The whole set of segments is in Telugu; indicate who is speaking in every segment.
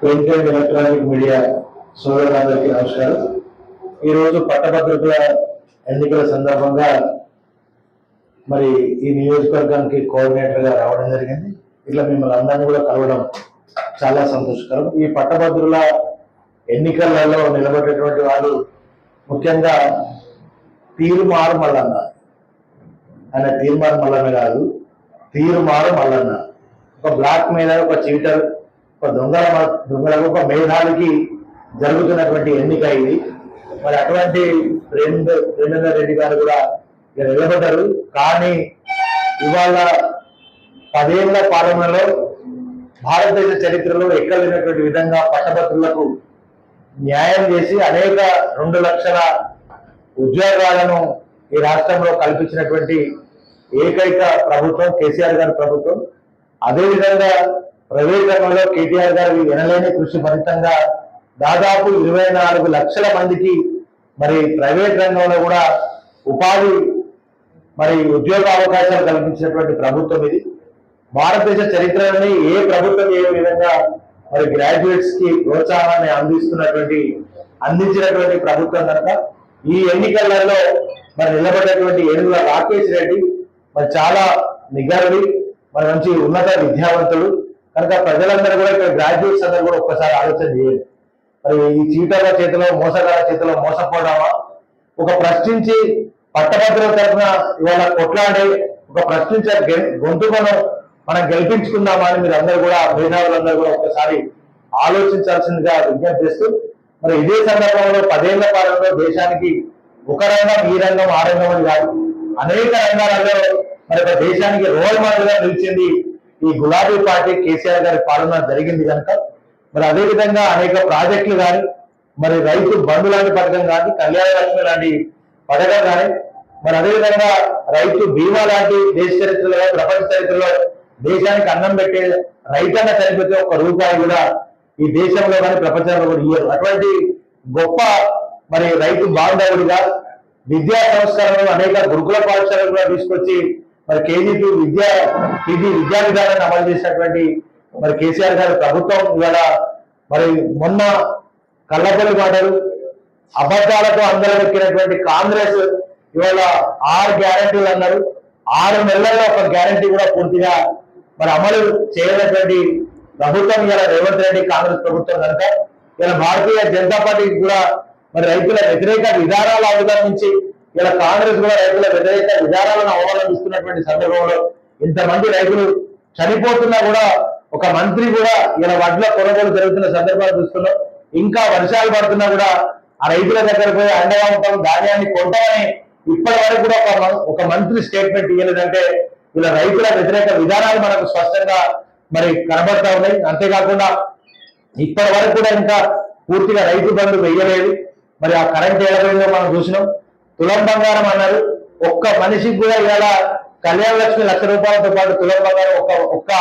Speaker 1: ప్రింట్ ఎలక్ట్రానిక్ మీడియా సోదరులందరికీ నమస్కారం. ఈరోజు పట్టభద్రతల ఎన్నికల సందర్భంగా మరి ఈ నియోజకవర్గానికి కోఆర్డినేటర్గా రావడం జరిగింది. ఇట్లా మిమ్మల్ని అందరినీ కూడా కలవడం చాలా సంతోషకరం. ఈ పట్టభద్రుల ఎన్నికలలో నిలబడేటువంటి వాళ్ళు ముఖ్యంగా తీరుమారు మల్లన్న ఆయన తీర్మార్ మల్లన్న కాదు తీరుమారు మల్లన్న. ఒక బ్లాక్ మీద ఒక చీటర్ ఒక దొంగల దొంగలకు ఒక మేధావికి జరుగుతున్నటువంటి ఎన్నిక ఇది. మరి అటువంటి ప్రేమ ప్రేమేందర్ రెడ్డి గారు కూడా ఇక్కడ నిలబడ్డారు. కానీ ఇవాళ పదేళ్ళ పాలనలో భారతదేశ చరిత్రలో ఎక్కలేనటువంటి విధంగా పట్టభద్రులకు న్యాయం చేసి అనేక రెండు లక్షల ఉద్యోగాలను ఈ రాష్ట్రంలో కల్పించినటువంటి ఏకైక ప్రభుత్వం కేసీఆర్ గారి ప్రభుత్వం. అదేవిధంగా ప్రైవేట్ రంగంలో కేటీఆర్ గారి ఎనలేని కృషి ఫలితంగా దాదాపు ఇరవై నాలుగు లక్షల మందికి మరి ప్రైవేట్ రంగంలో కూడా ఉపాధి మరి ఉద్యోగ అవకాశాలు కల్పించినటువంటి ప్రభుత్వం ఇది. భారతదేశ చరిత్రలోని ఏ ప్రభుత్వం ఏ విధంగా మరి గ్రాడ్యుయేట్స్కి ప్రోత్సాహాన్ని అందిస్తున్నటువంటి అందించినటువంటి ప్రభుత్వం కనుక ఈ ఎన్నికలలో మరి నిలబడినటువంటి ఏనుగుల రాకేష్ రెడ్డి మరి చాలా నిగర్వి మరి మంచి ఉన్నత విద్యావంతుడు. కనుక ప్రజలందరూ కూడా ఇక్కడ గ్రాడ్యుయేట్స్ అందరూ కూడా ఒక్కసారి ఆలోచన చేయండి. మరి ఈ చీటర్ల చేతిలో మోసగాళ్ళ చేతిలో మోసపోవడమా ఒక ప్రశ్నించి పట్టభద్రుల తరఫున ఇవాళ కొట్లాడే ఒక ప్రశ్నించే గె- గొంతుకను మనం గెలిపించుకుందామా అని మీరు అందరూ కూడా మేధావులందరూ కూడా ఒకసారి ఆలోచించాల్సిందిగా విజ్ఞప్తి చేస్తూ మరి ఇదే సందర్భంలో పదేళ్ళ కాలంలో దేశానికి ఒక రంగం ఈ రంగం ఆ రంగం అని కాదు అనేక రంగాలలో మరి ఒక దేశానికి రోల్ మోడల్గా నిలిచింది ఈ గులాబీ పార్టీ కేసీఆర్ గారి పాలన జరిగింది కనుక మరి అదే విధంగా అనేక ప్రాజెక్టులు కానీ మరి రైతు బంధు లాంటి పథకం కానీ కళ్యాణ లక్ష్మి లాంటి పథకం కానీ మరి అదేవిధంగా రైతు బీమా లాంటి దేశ చరిత్రలో ప్రపంచ చరిత్రలో దేశానికి అన్నం పెట్టే రైతన్న చనిపోతే ఒక్క రూపాయి కూడా ఈ దేశంలో కానీ ప్రపంచంలో కూడా ఇవ్వరు అటువంటి గొప్ప మరి రైతు బాంధవుడిగా విద్యా సంస్కరణలు అనేక గురుకుల పాఠశాలలు కూడా తీసుకొచ్చి మరి కేజీపీ విద్యా ఇది విద్యా విధానాన్ని అమలు చేసినటువంటి మరి కేసీఆర్ గారి ప్రభుత్వం ఇవాళ మరి మొన్న కళ్ళపల్లి మాటలు అబద్ధాలకు అందరూ ఎక్కినటువంటి కాంగ్రెస్ ఇవాళ ఆరు గ్యారంటీలు అన్నారు. ఆరు నెలల్లో ఒక గ్యారంటీ కూడా పూర్తిగా మరి అమలు చేయనటువంటి ప్రభుత్వం ఇలా రేవంత్ రెడ్డి కాంగ్రెస్ ప్రభుత్వం కనుక. ఇలా భారతీయ జనతా పార్టీకి కూడా మరి రైతుల వ్యతిరేక విధానాలు అవలంబించి ఇలా కాంగ్రెస్ కూడా రైతుల వ్యతిరేక విధానాలను అవలంబిస్తున్నటువంటి సందర్భంలో ఇంతమంది రైతులు చనిపోతున్నా కూడా ఒక మంత్రి కూడా ఇలా వడ్ల కొనుగోలు జరుగుతున్న సందర్భాలు చూస్తున్నాం. ఇంకా వర్షాలు పడుతున్నా కూడా ఆ రైతుల దగ్గర పోయి అండగా ఉంటాం ధాన్యాన్ని కొంటామని ఇప్పటి వరకు కూడా ఒక ఒక మంత్రి స్టేట్మెంట్ ఇవ్వలేదంటే ఇలా రైతుల వ్యతిరేక విధానాలు మనకు స్పష్టంగా మరి కనబడతా ఉన్నాయి. అంతేకాకుండా ఇప్పటి వరకు కూడా ఇంకా పూర్తిగా రైతు బంధు వేయలేదు మరి ఆ కరెంట్ ఎలాగైందో మనం చూసినాం. తులం బంగారం అన్నారు. ఒక్క మనిషికి కూడా ఇవాళ కళ్యాణ లక్ష్మి లక్ష రూపాయలతో పాటు తులం బంగారం ఒక్క ఒక్క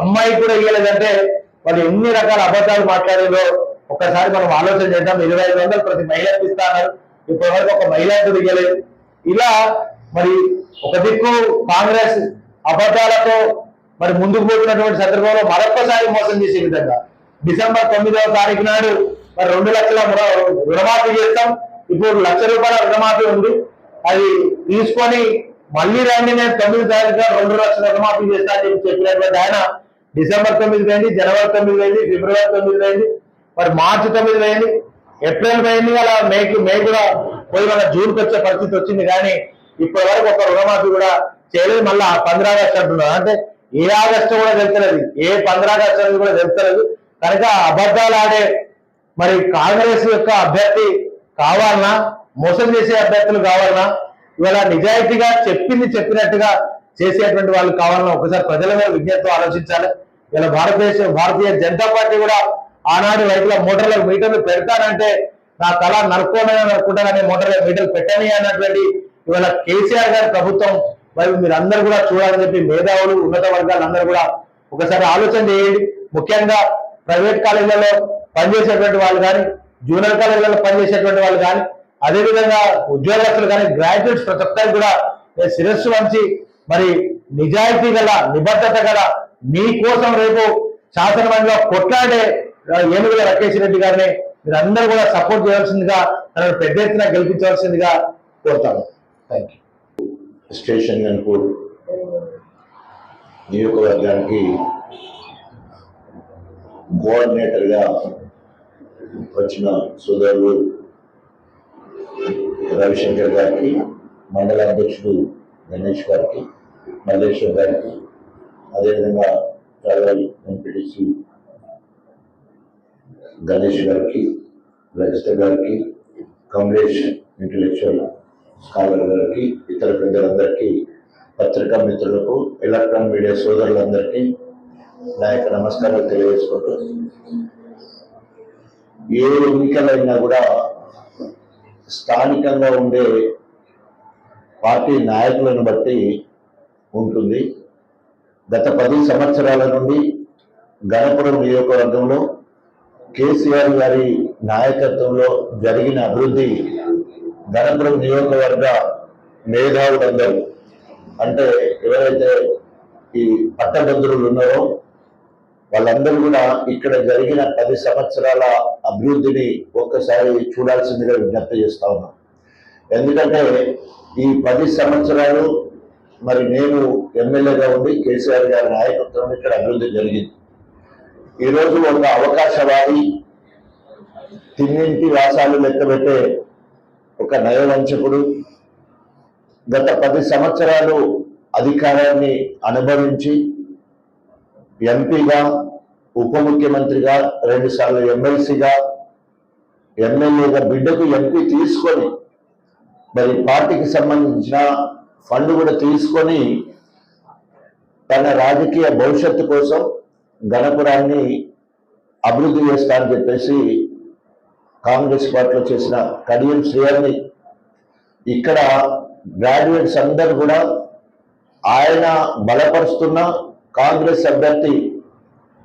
Speaker 1: అమ్మాయి కూడా ఇవ్వలేదంటే వాళ్ళు ఎన్ని రకాల అబద్ధాలు మాట్లాడారో ఒక్కసారి మనం ఆలోచన చేద్దాం. ఇరవై ఐదు వందలు ప్రతి మహిళకు ఇస్తాన్నారు ఇప్పటి వరకు ఒక మహిళ కూడా ఇవ్వలేదు. ఇలా మరి ఒక దిక్కు కాంగ్రెస్ అబద్ధాలతో మరి ముందుకు పోతున్నటువంటి సందర్భంలో మరొకసారి మోసం చేసే విధంగా డిసెంబర్ తొమ్మిదవ తారీఖు నాడు మరి రెండు లక్షల రుణమాఫీ చేస్తాం. ఇప్పుడు లక్ష రూపాయల రుణమాఫీ ఉంది. అది తీసుకొని మళ్ళీ రండి నేను తొమ్మిది తారీఖు రెండు లక్షల రుణమాఫీ చేస్తా అని చెప్పినటువంటి ఆయన డిసెంబర్ తొమ్మిది పోయింది జనవరి తొమ్మిది పోయింది ఫిబ్రవరి తొమ్మిది పోయింది మరి మార్చి తొమ్మిది పోయింది ఏప్రిల్ పోయింది అలా మేకి మే కూడా పోయి మన జూన్కి వచ్చే పరిస్థితి వచ్చింది కానీ ఇప్పటి వరకు ఒక రుణమాఫీ కూడా చేయలేదు. మళ్ళీ పంద్రా ఆగస్టు అంటున్నారు. అంటే ఏ ఆగస్టు కూడా తెలుస్తలేదు ఏ పంద్రా ఆగస్టు కూడా తెలుస్తలేదు కనుక అబద్ధాలు ఆడే మరి కాంగ్రెస్ యొక్క అభ్యర్థి కావాలనా? మోసం చేసే అభ్యర్థులు కావాలనా? ఇవాళ నిజాయితీగా చెప్పింది చెప్పినట్టుగా చేసేటువంటి వాళ్ళు కావాలన్నా ఒకసారి ప్రజల మీద విజ్ఞప్తి ఆలోచించాలి. ఇలా భారతదేశం భారతీయ జనతా పార్టీ కూడా ఆనాడు రైతుల మోటార్లకు మీటర్లు పెడతానంటే నా తల నరుక్కోనని అనుకుంటానని మోటార్ల మీటర్లు పెట్టని అన్నటువంటి ఇవాళ కేసీఆర్ గారి ప్రభుత్వం. మరి మీరు కూడా చూడాలని చెప్పి మేధావులు ఉన్నత వర్గాలు అందరూ కూడా ఒకసారి ఆలోచన చేయండి. ముఖ్యంగా ప్రైవేట్ కాలేజీలలో పనిచేసేటువంటి వాళ్ళు కానీ జూనియర్ కాలేజీలలో పనిచేసేటువంటి వాళ్ళు కానీ అదేవిధంగా ఉద్యోగస్తులు కానీ గ్రాడ్యుయేట్స్ ప్రతి ఒక్కరికి కూడా శిరస్సు వంచి మరి నిజాయితీ గల నిబద్ధత గల మీకోసం రేపు శాసనమండలిలో కొట్లాడే ఏనుగుల రకేష్ రెడ్డి గారిని మీరు అందరూ కూడా సపోర్ట్ చేయాల్సిందిగా తనను పెద్ద ఎత్తున గెలిపించాల్సిందిగా కోరుతాను. థ్యాంక్ యూ
Speaker 2: స్టేషన్ గన్పూర్ నియోజకవర్గానికి కోఆర్డినేటర్గా వచ్చిన సోదరుడు రవిశంకర్ గారికి మండల అధ్యక్షుడు గణేష్ గారికి మల్లేశ్వర్ గారికి అదేవిధంగా ట్రావెల్ ఎంపీటీసీ గణేష్ గారికి రజిస్టర్ గారికి కమలేష్ ఇంటలెక్చువల్ స్కాలర్ గారికి ఇతర పెద్దలందరికీ పత్రికా మిత్రులకు ఎలక్ట్రానిక్ మీడియా సోదరులందరికీ నా యొక్క నమస్కారాలు తెలియజేసుకుంటూ ఏ ఎన్నికలైనా కూడా స్థానికంగా ఉండే పార్టీ నాయకులను బట్టి ఉంటుంది. గత పది సంవత్సరాల నుండి గణపురం నియోజకవర్గంలో కేసీఆర్ గారి నాయకత్వంలో జరిగిన అభివృద్ధి గణపురం నియోజకవర్గ మేధావులందరూ అంటే ఎవరైతే ఈ పట్టభద్రులు ఉన్నారో వాళ్ళందరూ కూడా ఇక్కడ జరిగిన పది సంవత్సరాల అభివృద్ధిని ఒక్కసారి చూడాల్సిందిగా విజ్ఞప్తి చేస్తా ఉన్నాం. ఎందుకంటే ఈ పది సంవత్సరాలు మరి నేను ఎమ్మెల్యేగా ఉండి కేసీఆర్ గారి నాయకత్వంలో ఇక్కడ అభివృద్ధి జరిగింది. ఈరోజు ఒక అవకాశవాది తిన్నింటి వాసాలు లెక్కబెట్టే ఒక నయవంచకుడు గత పది సంవత్సరాలు అధికారాన్ని అనుభవించి ఎంపీగా ఉప ముఖ్యమంత్రిగా రెండుసార్లు ఎమ్మెల్సీగా ఎమ్మెల్యేగా బిడ్డకు ఎంపీ తీసుకొని మరి పార్టీకి సంబంధించిన ఫండ్ కూడా తీసుకొని తన రాజకీయ భవిష్యత్తు కోసం గణపురాన్ని అభివృద్ధి చేస్తా అని చెప్పేసి కాంగ్రెస్ పార్టీలో చేసిన కడియం శ్రేయాన్ని ఇక్కడ గ్రాడ్యుయేట్స్ అందరు కూడా ఆయన బలపరుస్తున్న కాంగ్రెస్ అభ్యర్థి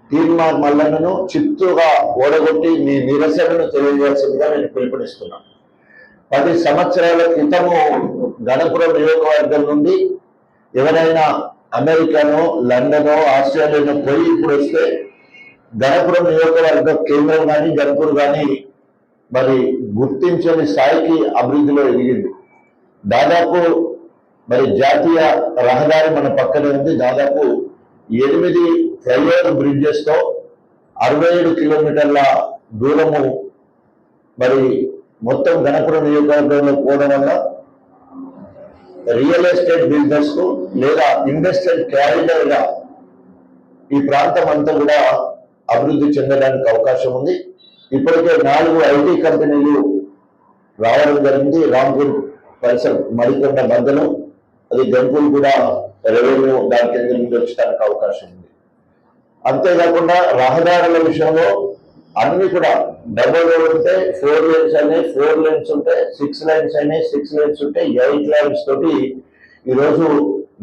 Speaker 2: తీర్మార్ మల్లన్నను చిత్తుగా ఓడగొట్టి మీ నిరసనను తెలియజేయాల్సిందిగా నేను పిలుపునిస్తున్నాను పది సంవత్సరాల క్రితము గణపురం నియోజకవర్గం నుండి ఎవరైనా అమెరికానో లండనో ఆస్ట్రేలియానో పోయి ఇప్పుడు వస్తే గణపురం నియోజకవర్గ కేంద్రం కానీ గణపూర్ కానీ మరి గుర్తించని స్థాయికి అభివృద్ధిలో ఎదిగింది. దాదాపు మరి జాతీయ రహదారి మన పక్కనే ఉంది. దాదాపు ఎనిమిది ఫ్లైఓవర్ బ్రిడ్జెస్తో అరవై ఏడు కిలోమీటర్ల దూరము మరి మొత్తం గణపురం నియోజకవర్గంలో పోవడం వల్ల రియల్ ఎస్టేట్ బిజినెస్కు లేదా ఇండస్ట్రియల్ క్యారిటర్గా ఈ ప్రాంతం అంతా కూడా అభివృద్ధి చెందడానికి అవకాశం ఉంది. ఇప్పటికే నాలుగు ఐటీ కంపెనీలు రావడం జరిగింది. రాంపూర్ పరిసర మరికొండ మధ్యలో అది గంపూర్ కూడా రెవెన్యూ దాని కింద నుండి వచ్చడానికి అవకాశం ఉంది. అంతేకాకుండా రహదారుల విషయంలో అన్ని కూడా డబుల్ రోడ్ ఉంటే ఫోర్ లైన్స్ అని ఫోర్ లైన్స్ ఉంటే సిక్స్ లైన్స్ అని సిక్స్ లైన్స్ ఉంటే ఎయిట్ లైన్స్ తోటి ఈరోజు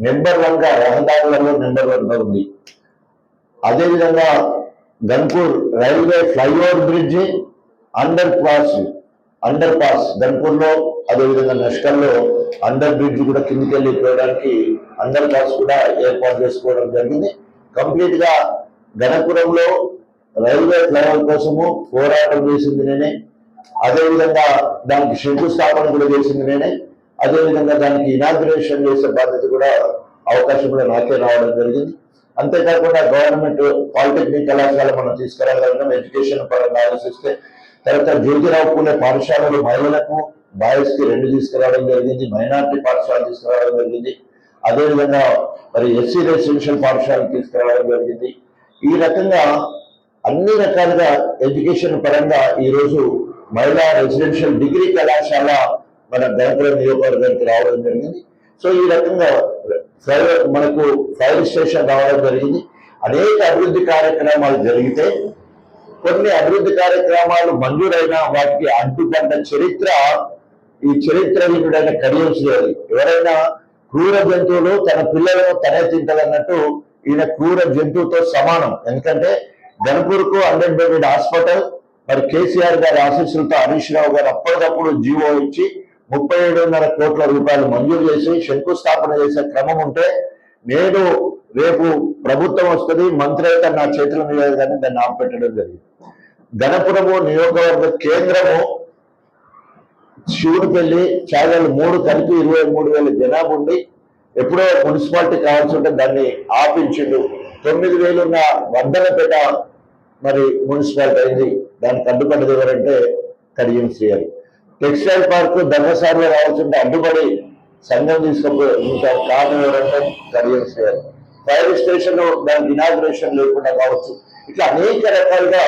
Speaker 2: నెంబర్ వన్గా రహదారులలో నెంబర్ వన్గా ఉంది. అదేవిధంగా Ghanpur railway flyover bridge underpass underpass గన్పూర్లో అదేవిధంగా నష్కల్లో అండర్ బ్రిడ్జ్ కూడా కిందికి వెళ్ళిపోయడానికి అండర్ పాస్ కూడా ఏర్పాటు చేసుకోవడం జరిగింది. కంప్లీట్గా గణపురంలో రైల్వే ఫ్లైఓవర్ కోసము పోరాటం చేసింది నేనే. అదేవిధంగా దానికి శంకుస్థాపన కూడా చేసింది నేనే. అదేవిధంగా దానికి ఇనాగ్రేషన్ చేసే బాధ్యత కూడా అవకాశం కూడా నాకే రావడం జరిగింది. అంతేకాకుండా గవర్నమెంట్ పాలిటెక్నిక్ కళాశాల మనం తీసుకురాగలిగినాం ఎడ్యుకేషన్ పరంగా ఆలోచిస్తే తర్వాత జ్యోతిరావు పూలే పాఠశాలలు మహిళలకు బాయ్స్కి రెండు తీసుకురావడం జరిగింది మైనార్టీ పాఠశాల తీసుకురావడం జరిగింది. అదేవిధంగా మరి ఎస్సీ రెసిడెన్షియల్ పాఠశాల తీసుకురావడం జరిగింది. ఈ రకంగా అన్ని రకాలుగా ఎడ్యుకేషన్ పరంగా ఈరోజు మహిళా రెసిడెన్షియల్ డిగ్రీ కళాశాల మన గణపురం నియోజకవర్గానికి రావడం జరిగింది. సో ఈ రకంగా మనకు ఫైర్ స్టేషన్ రావడం జరిగింది. అనేక అభివృద్ధి కార్యక్రమాలు జరిగితే కొన్ని అభివృద్ధి కార్యక్రమాలు మంజూరైన వాటికి అడ్డుపడ్డ చరిత్ర ఈ చరిత్రహీనుడైన కడియం చేయాలి ఎవరైనా క్రూర జంతువులు తన పిల్లలను తనే తింటదన్నట్టు ఈయన క్రూర జంతువుతో సమానం. ఎందుకంటే గణపూర్కు హండ్రెడ్ బెడెడ్ హాస్పిటల్ మరి కేసీఆర్ గారి ఆశీస్సులతో హరీష్ రావు గారు అప్పటికప్పుడు జీవో ఇచ్చి ముప్పై ఏడున్నర కోట్ల రూపాయలు మంజూరు చేసి శంకుస్థాపన చేసే క్రమం ఉంటే నేడు రేపు ప్రభుత్వం వస్తుంది మంత్రి అయితే నా చేతుల మీద కానీ దాన్ని ఆపెట్టడం జరిగింది. గణపురము నియోజకవర్గ కేంద్రము శివుడిపల్లి చాగలు మూడు కలిపి ఇరవై మూడు వేల జనాభా ఉండి ఎప్పుడో మున్సిపాలిటీ కావాల్సి ఉంటే దాన్ని ఆపించిండు. తొమ్మిది వేలున్న వర్ధనపేట మరి మున్సిపాలిటీ అయింది. దానికి అడ్డుపడ్డది ఎవరంటే కడియం శ్రీహరి. టెక్స్టైల్ పార్క్ ధర్మశాలలో రావాల్సి ఉంటే అడ్డుపడి సంఘం తీసుకుపోయి ఇంకా కారణం ఎవరంటే కడియం శ్రీహరి. ఫైర్ స్టేషన్ దాని ఇనాగ్రేషన్ లేకుండా కావచ్చు. ఇట్లా అనేక రకాలుగా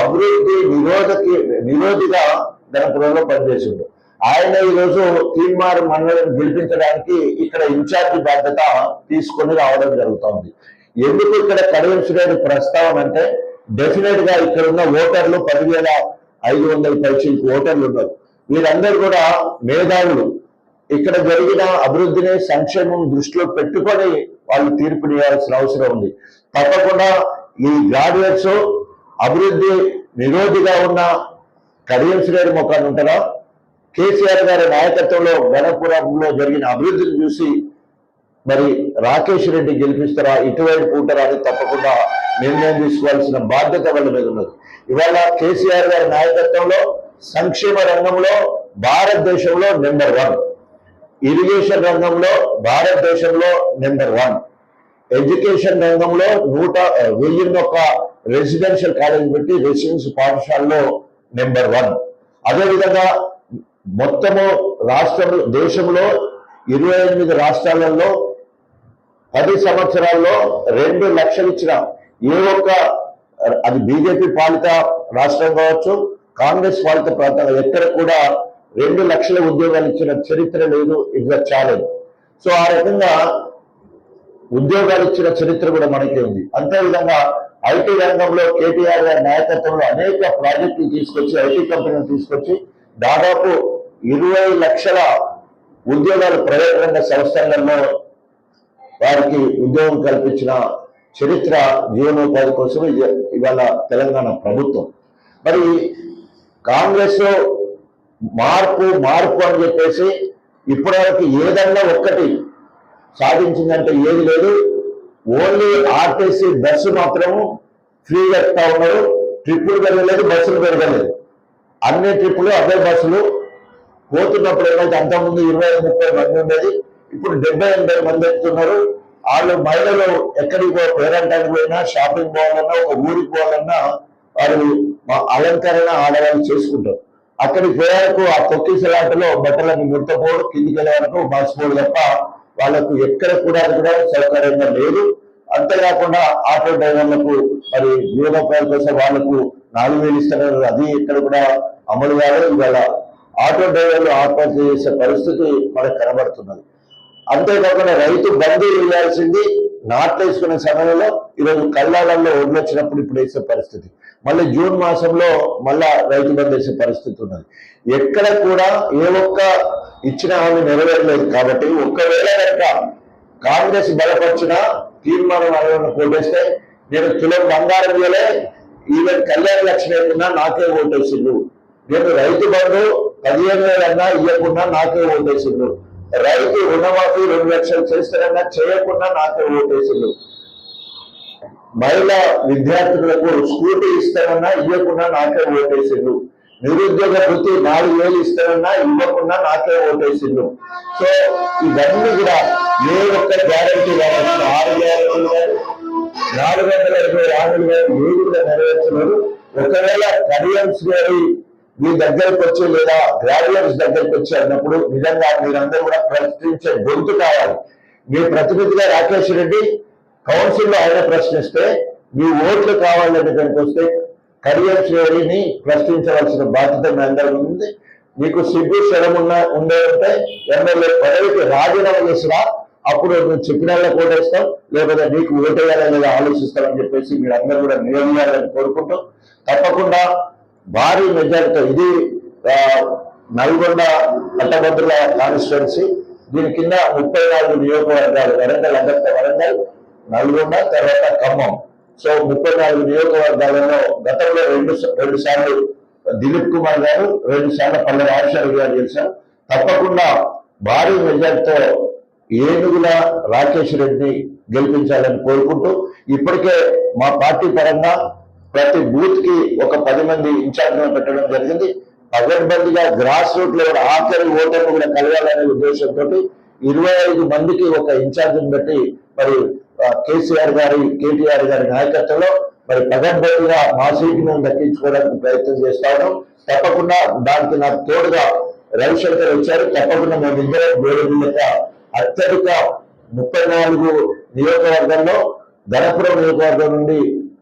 Speaker 2: అభివృద్ధి నిరోధకి నిరోధిగా గణపురంలో పనిచేసిండు. ఆయన ఈరోజు తీర్మార్ మండలం గెలిపించడానికి ఇక్కడ ఇన్ఛార్జి బాధ్యత తీసుకొని రావడం జరుగుతోంది. ఎందుకు ఇక్కడ కడియం ప్రస్తావన అంటే డెఫినెట్గా ఇక్కడ ఉన్న ఓటర్లు పదివేల ఐదు వందల పైచీలకు ఓటర్లు ఉన్నారు. వీరందరూ కూడా మేధావులు. ఇక్కడ జరిగిన అభివృద్ధిని సంక్షేమం దృష్టిలో పెట్టుకొని వాళ్ళు తీర్పునియాల్సిన అవసరం ఉంది. తప్పకుండా ఈ గ్రాడ్యుయేట్స్ అభివృద్ధి నిరోధిగా ఉన్న కడియం శ్రేణి మొక్కలు ఉంటారా కేసీఆర్ గారి నాయకత్వంలో గణపురంలో జరిగిన అభివృద్ధిని చూసి మరి రాకేష్ రెడ్డి గెలిపిస్తారా? ఇటువైపు ఉంటారా అని తప్పకుండా నిర్ణయం తీసుకోవాల్సిన బాధ్యత వాళ్ళ మీద ఉన్నది. ఇవాళ కేసీఆర్ గారి నాయకత్వంలో సంక్షేమ రంగంలో భారతదేశంలో నెంబర్ వన్. ఇరిగేషన్ రంగంలో భారతదేశంలో నెంబర్ వన్. ఎడ్యుకేషన్ రంగంలో నూట వెయ్యిన్నొక్క రెసిడెన్షియల్ కాలేజ్ పెట్టి రెసిడెన్షియల్ పాఠశాలలో నెంబర్ వన్. అదేవిధంగా మొత్తము రాష్ట్రం దేశంలో ఇరవై ఎనిమిది రాష్ట్రాలలో పది సంవత్సరాల్లో రెండు లక్షలు ఇచ్చిన ఏ ఒక్క అది బీజేపీ పాలిత రాష్ట్రం కావచ్చు కాంగ్రెస్ పాలిత ప్రాంతం ఎక్కడ కూడా రెండు లక్షల ఉద్యోగాలు ఇచ్చిన చరిత్ర లేదు ఇట్స్ ఛాలెంజ్ సో ఆ రకంగా ఉద్యోగాలు ఇచ్చిన చరిత్ర కూడా మనకే ఉంది. అంతేవిధంగా ఐటీ రంగంలో కేటీఆర్ గారి నాయకత్వంలో అనేక ప్రాజెక్టులు తీసుకొచ్చి ఐటీ కంపెనీలు తీసుకొచ్చి దాదాపు ఇరవై లక్షల ఉద్యోగాలు ప్రైవేట్ రంగ సంస్థలలో వారికి ఉద్యోగం కల్పించిన చరిత్ర జీవనోపాధి కోసం ఇవాళ తెలంగాణ ప్రభుత్వం. మరి కాంగ్రెస్ మార్పు మార్పు అని చెప్పేసి ఇప్పటివరకు ఏదన్నా ఒక్కటి సాధించిందంటే ఏది లేదు. ఓన్లీ ఆర్టీసీ బస్సు మాత్రము ఫ్రీగా ఎక్కుతా ఉన్నారు. ట్రిప్పులు పెరగలేదు బస్సులు పెరగలేదు. అన్ని ట్రిప్పులు అదే బస్సులు పోతున్నప్పుడు ఏమైతే అంతకుముందు ఇరవై ముప్పై మంది ఉండేది. ఇప్పుడు డెబ్బై ఎనభై మంది ఎక్కుతున్నారు. వాళ్ళు మహిళలు ఎక్కడికి పో పేరంటానికి పోయినా షాపింగ్ పోవాలన్నా ఒక ఊరికి పోవాలన్నా వారు మా అలంకరణ ఆడవాళ్ళు చేసుకుంటారు. అక్కడికి పోయాలకు ఆ తొక్కిసలాటలో బట్టలను ముట్టపోవడం కిందికి వెళ్ళే వరకు మర్చిపోవడం తప్ప వాళ్ళకు ఎక్కడ కూడా కూడా సౌకర్యంగా లేదు. అంతేకాకుండా ఆటో డ్రైవర్లకు మరి జీవనోపాయం కోసం వాళ్ళకు నాలుగు వేలు ఇస్తున్నారు. అది ఎక్కడ కూడా అమలు కాలేదు. ఇవాళ ఆటో డ్రైవర్లు ఆత్మహత్య చేసే పరిస్థితి మనకు కనబడుతున్నది. అంతేకాకుండా రైతు బంధు వేయాల్సింది నాట్లు వేసుకునే సమయంలో ఈరోజు కళ్ళాలలో ఒడ్లు వచ్చినప్పుడు ఇప్పుడు వేసే పరిస్థితి. మళ్ళీ జూన్ మాసంలో మళ్ళా రైతు బంధు వేసే పరిస్థితి ఉన్నది. ఎక్కడ కూడా ఏ ఒక్క ఇచ్చిన హామీ నెరవేరలేదు కాబట్టి ఒక్కవేళ కనుక కాంగ్రెస్ బలపరిచిన తీర్మానం అనేది కోటేస్తే నేను తులం బంగారం ఇవ్వలే ఈవెన్ కళ్యాణ లక్ష్మి లేకుండా నాకే ఓటేసిండు. నేను రైతు బంధు పదిహేను వేలన్నా ఇవ్వకుండా నాకే ఓటేసిండు. రైతు రుణమాఫీ రెండు లక్షలు చేస్తారన్నా చేయకుండా నాకే ఓటేసిండు. మహిళా విద్యార్థులకు స్కూటీ ఇస్తానన్నా ఇవ్వకుండా నాకే ఓటేసిండు నిరుద్యోగ వృత్తి నాలుగు వేలు ఇస్తానన్నా ఇవ్వకుండా నాకే ఓటేసిండు సో ఇవన్నీ కూడా ఏ ఒక్క గ్యారంటీ కానీ ఆరు గ్యారంటీలు కాదు నాలుగు వందల ఇరవై ఆరు గారు మీరు కూడా నెరవేర్చున్నారు ఒకవేళ కరియన్స్ గారి మీ దగ్గరకు వచ్చి లేదా గ్రాడ్యుయేట్స్ దగ్గరకు వచ్చి అన్నప్పుడు నిజంగా మీరందరూ కూడా ప్రశ్నించే గొంతు కావాలి. మీ ప్రతినిధిగా రాకేష్ రెడ్డి కౌన్సిల్లో ఆయన ప్రశ్నిస్తే మీ ఓట్లు కావాలనే దానికి వస్తే కరియర్ శ్రేణిని ప్రశ్నించవలసిన బాధ్యత మీ అందరం ఉంది మీకు సిగ్గు శరం ఉన్న ఉండే ఉంటే ఎమ్మెల్యే పదవికి రాజీనామా చేసినా అప్పుడు నువ్వు చెప్పిన వాళ్ళకి ఓటేస్తాం లేకపోతే నీకు ఓటేయాలని లేదా ఆలోచిస్తామని చెప్పేసి మీరు అందరూ కూడా నిలదీయాలని కోరుకుంటూ తప్పకుండా భారీ మెజారిటీతో ఇది నల్గొండ పట్టభద్రుల కాన్స్టిట్యున్సీ. దీని కింద ముప్పై నాలుగు నియోజకవర్గాలు వరంగల్ అంతర్గత వరంగల్ నల్గొండ తర్వాత ఖమ్మం. సో ముప్పై నాలుగు నియోజకవర్గాలలో గతంలో రెండు రెండు సార్లు దిలీప్ కుమార్ గారు రెండు సార్లు పల్లె రాజశేఖర్ గారు గెలిచారు. తప్పకుండా భారీ మెజార్టీతో ఏనుగుల రాకేష్ రెడ్డి గెలిపించాలని కోరుకుంటూ ఇప్పటికే మా పార్టీ పరంగా ప్రతి బూత్కి ఒక పది మంది ఇన్ఛార్జ్ పెట్టడం జరిగింది. పగడ్బందీగా గ్రాస్ రూట్లో కూడా ఆఖరి ఓటర్లు కూడా కలగాలనే ఉద్దేశంతో ఇరవై ఐదు మందికి ఒక ఇన్ఛార్జిని పెట్టి మరి కేసీఆర్ గారి కేటీఆర్ గారి నాయకత్వంలో మరి పగడ్బందీగా మా సీటును దక్కించుకోవడానికి ప్రయత్నం చేస్తాను. తప్పకుండా దానికి నాకు తోడుగా రవిశంకర్ వచ్చారు. తప్పకుండా మేమిద్దరం యొక్క అత్యధిక ముప్పై నాలుగు నియోజకవర్గంలో ధనపురం నియోజకవర్గం నుండి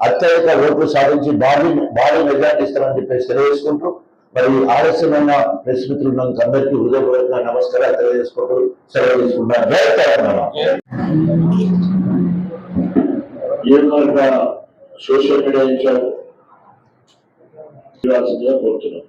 Speaker 2: అత్యధిక ఓట్లు సాధించి భారీ భారీ మెజార్టీ ఇస్తామని చెప్పేసి తెలియజేసుకుంటూ మరి ఆలస్యమైన ప్రెస్ మిత్రులకు అందరికీ హృదయపూర్వక నమస్కారాలు తెలియజేసుకుంటూ సెలవు తీసుకుంటున్నాను. జై తెలంగాణ.
Speaker 3: నియోజకవర్గ సోషల్ మీడియా ఇన్ఛార్జ్ ఇవ్వాల్సిందిగా కోరుతున్నాం.